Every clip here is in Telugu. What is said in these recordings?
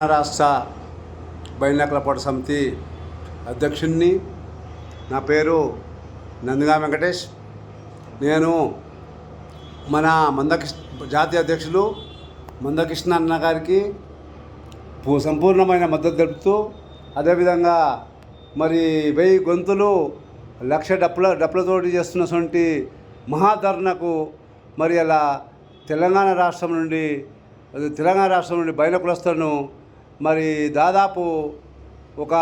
రాష్ట్ర బైనాకులపాటు సమితి అధ్యక్షుడిని నా పేరు నందిగా వెంకటేష్. నేను మన మందకృష్ణ జాతీయ అధ్యక్షులు మందకృష్ణ అన్న గారికి సంపూర్ణమైన మద్దతు తెలుపుతూ అదేవిధంగా మరి వెయ్యి గొంతులు లక్ష డప్పుల డప్పులతోటి చేస్తున్నటువంటి మహాధరణకు మరి అలా తెలంగాణ రాష్ట్రం నుండి అది తెలంగాణ రాష్ట్రం నుండి బయల కులస్తులను మరి దాదాపు ఒక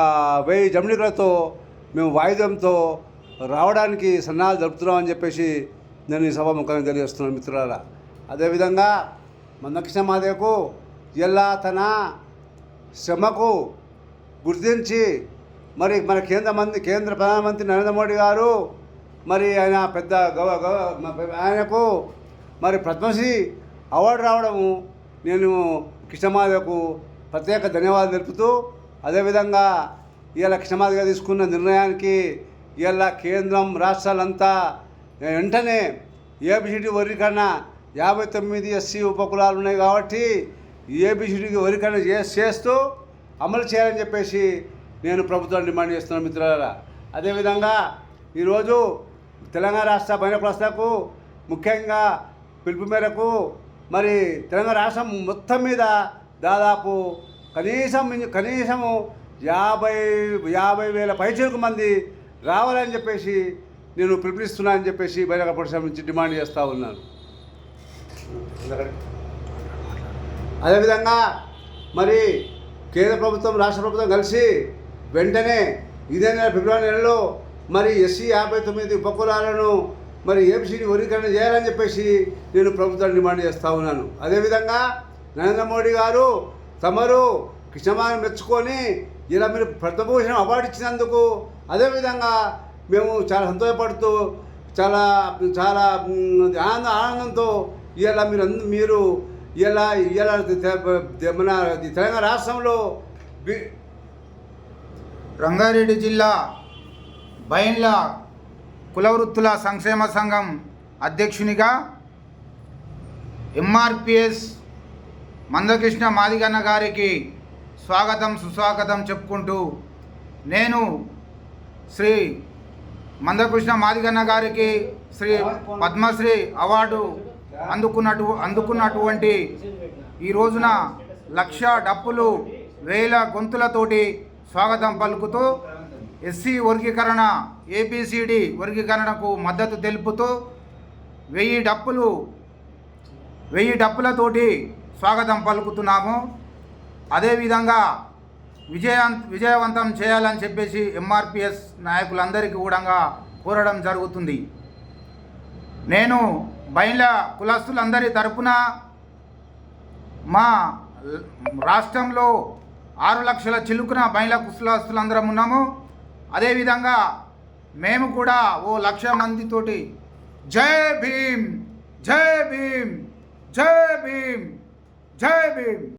వెయ్యి జమినికులతో మేము వాయిద్యంతో రావడానికి సన్నాహాలు జరుపుతున్నామని చెప్పేసి నేను ఈ సభ ముఖంగా తెలియజేస్తున్నాను మిత్రులారా. అదేవిధంగా మన మాదేవకు ఇలా తన శ్రమకు గుర్తించి మరి మన కేంద్ర మంత్రి కేంద్ర ప్రధానమంత్రి నరేంద్ర మోడీ గారు మరి ఆయన పెద్ద గౌ ఆయనకు మరి పద్మశ్రీ అవార్డు రావడము నేను కృష్ణమాధవకు ప్రత్యేక ధన్యవాదాలు తెలుపుతూ అదేవిధంగా ఇవాళ క్షమాదిగా తీసుకున్న నిర్ణయానికి ఇవాళ కేంద్రం రాష్ట్రాలంతా వెంటనే ఏబిసిడి వర్గీకరణ యాభై తొమ్మిది ఎస్సీ ఉపకులాలు ఉన్నాయి కాబట్టి ఏబిసిడికి వర్గీకరణ చేస్తూ అమలు చేయాలని చెప్పేసి నేను ప్రభుత్వాన్ని డిమాండ్ చేస్తున్నాను మిత్రులారా. అదేవిధంగా ఈరోజు తెలంగాణ రాష్ట్ర బైన కులస్తులకు ముఖ్యంగా పిలుపు మేరకు మరి తెలంగాణ రాష్ట్రం మొత్తం మీద దాదాపు కనీసం కనీసము యాభై యాభై వేల పైచలకు మంది రావాలని చెప్పేసి నేను పిలుపునిస్తున్నా అని చెప్పేసి బహిరంగ పరిశ్రమ నుంచి డిమాండ్ చేస్తూ ఉన్నాను. అదేవిధంగా మరి కేంద్ర ప్రభుత్వం రాష్ట్ర ప్రభుత్వం కలిసి వెంటనే ఇదే నెల ఫిబ్రవరి నెలలో మరి ఎస్సీ యాభై తొమ్మిది ఉపకులాలను మరి ఏబిసిడి వర్గీకరణ చేయాలని చెప్పేసి నేను ప్రభుత్వాన్ని డిమాండ్ చేస్తూ ఉన్నాను. అదేవిధంగా నరేంద్ర మోడీ గారు తమరు క్షమాన్ని మెచ్చుకొని ఇలా మీరు పద్మభూషణం అవార్డు ఇచ్చినందుకు అదేవిధంగా మేము చాలా సంతోషపడుతూ చాలా చాలా ఆనంద ఆనందంతో ఇలా మీరు అంద- మీరు ఇలా ఇలా మన తెలంగాణ రాష్ట్రంలో రంగారెడ్డి జిల్లా బైన్ల కులవృత్తుల సంక్షేమ సంఘం అధ్యక్షునిగా ఎంఆర్పిఎస్ మందకృష్ణ మాదిగన్న గారికి స్వాగతం సుస్వాగతం చెప్పుకుంటూ నేను శ్రీ మందకృష్ణ మాదిగన్న గారికి శ్రీ పద్మశ్రీ అవార్డు అందుకున్నటు అందుకున్నటువంటి ఈ రోజున లక్ష డప్పులు వేల గొంతులతోటి స్వాగతం పలుకుతూ ఎస్సీ వర్గీకరణ ఏబిసిడి వర్గీకరణకు మద్దతు తెలుపుతూ వెయ్యి డప్పులు వెయ్యి డప్పులతోటి స్వాగతం పలుకుతున్నాము. అదేవిధంగా విజయవం విజయవంతం చేయాలని చెప్పేసి ఎంఆర్పిఎస్ నాయకులందరికీ కూడా కోరడం జరుగుతుంది. నేను బయల కులస్తులందరి తరపున మా రాష్ట్రంలో ఆరు లక్షల చిలుకున బయళ్ళ కులస్తులందరం ఉన్నాము. అదేవిధంగా మేము కూడా ఓ లక్ష మందితోటి జై భీమ్ జై భీమ్ జై భీమ్. జై భీమ్